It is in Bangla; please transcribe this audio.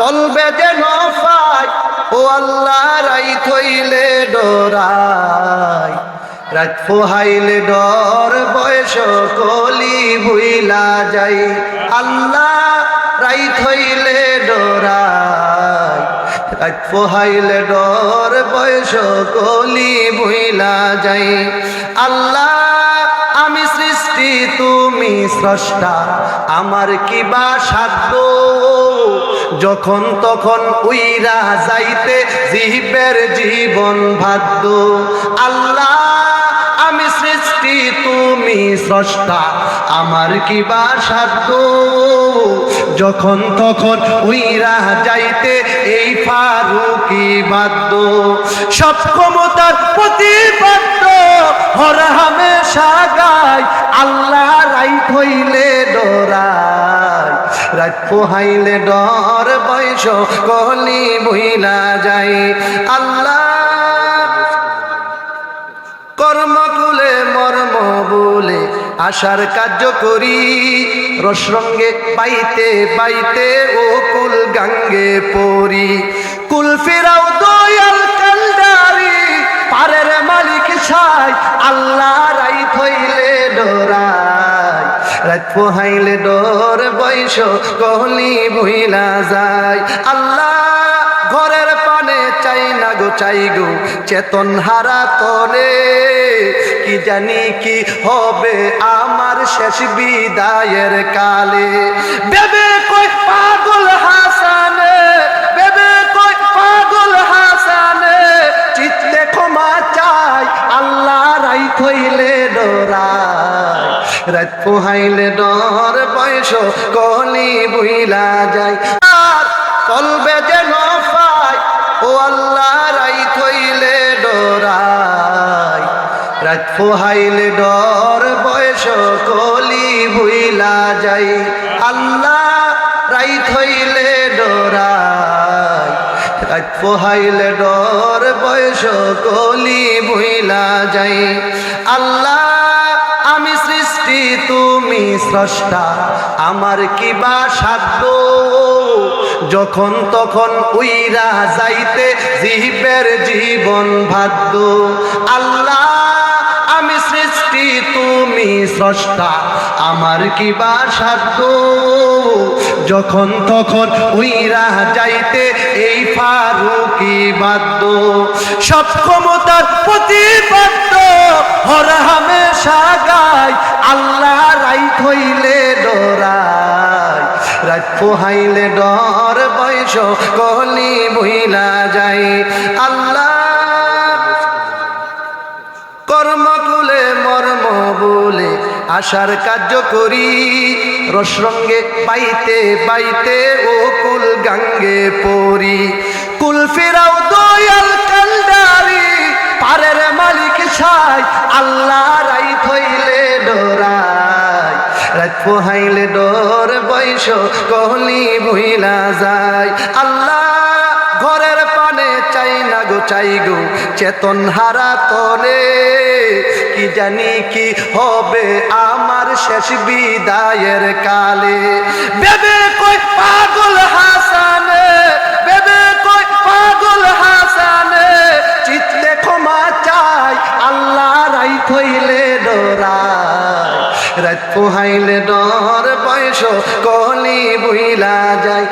কলবে যেন পাই ও আল্লাহ রাই থইলে ডরাই। রাত পোহাইলে ডর, বয়স কলি ভুইলা যাই। আল্লাহ রাই থইলে ডরাই। রাত পোহাইলে ডর, বয়স কলি ভুইলা যাই। আল্লাহ, আমি সৃষ্টি, তুমি স্রষ্টা। আমার কিবা সাধ্য? যখন তখন উইরা যাইতে জীবের জীবন ভাদ্য আল্লাহ, আমি সৃষ্টি, তুমি স্রষ্টা, আমার কিবা সাধ্য? যখন তখন উইরা যাইতে এই ফারুকি বাদ্য সব ক্ষমতার প্রতিপাদ্য হর হামেশা গায় আল্লাহ রাই হইলে ডরায়। রাত পোহাইলে ডর, বয়স কলি বইলা যায়। আল্লাহ কর্মকুলে মর্ম বলে আশার কার্য করি। রসরঙ্গে পাইতে পাইতে ও কুল গাঙ্গে পরি। কুল ফেরাও দয়াল কান্ডারি পারের মালিক ছাই, আল্লাহ পোহাইলে ডর বয়স কহলি বইলা যায়। আল্লাহ ঘরের পানে চাই না গো, চাই গো, চেতন হারা তলে। কি জানি কি হবে আমার শেষ বিদায়ের কালে। বেবে কই পাগল হাসানে, বেবে কই পাগল হাসানে, চিত্তে ক্ষমা চাই, আল্লাহ রাই থইলে রাত পোহাইলে ডর বয়স, কলি বুইলা যায়। আর কলবে যেন পাই ও আল্লাহ রাই থইলে ডরাই রাত পোহাইলে ডর বয়স, কলি বুইলা যাই আল্লাহ রাই থইলে ডরাই রাত পোহাইলে ডর বয়স, কলি বুইলা যাই আল্লাহ স্রষ্টা, আমার কিবা সাধ্য? যখন তখন উইরা যাইতে জীবের জীবন ভাদ্য আল্লাহ, আমি সৃষ্টি, তুমি স্রষ্টা, আমার কিবা সাধ্য? যখন তখন উইরা যাইতে এই ফারুকি বাদ্য সব ক্ষমতার প্রতিপাদ্য হর হামেশা থইলে ডরাই, রাত পোহাইলে ডর, বয়স কলি বইলা যায় আল্লাহ কর্মকুলে মর্ম বলে আশার কার্য করি। রসরঙ্গে পাইতে পাইতে ও কুল গাঙ্গে পরি। কুল ফেরাও দয়াল কান্ডারি পারের মালিক ছাই আল্লাহ। পোহাইলে ডোর বৈশ, কহলি বুইলা যায়। আল্লাহ ঘরের পানে চাই না গো, চাই গো, চেতন হারা তলে। কি জানি কি হবে আমার শেষ বিদায়ের কালে। বেবে কই পাগল রাত পোহাইলে ডর বয়স কলি বুইলা যায়।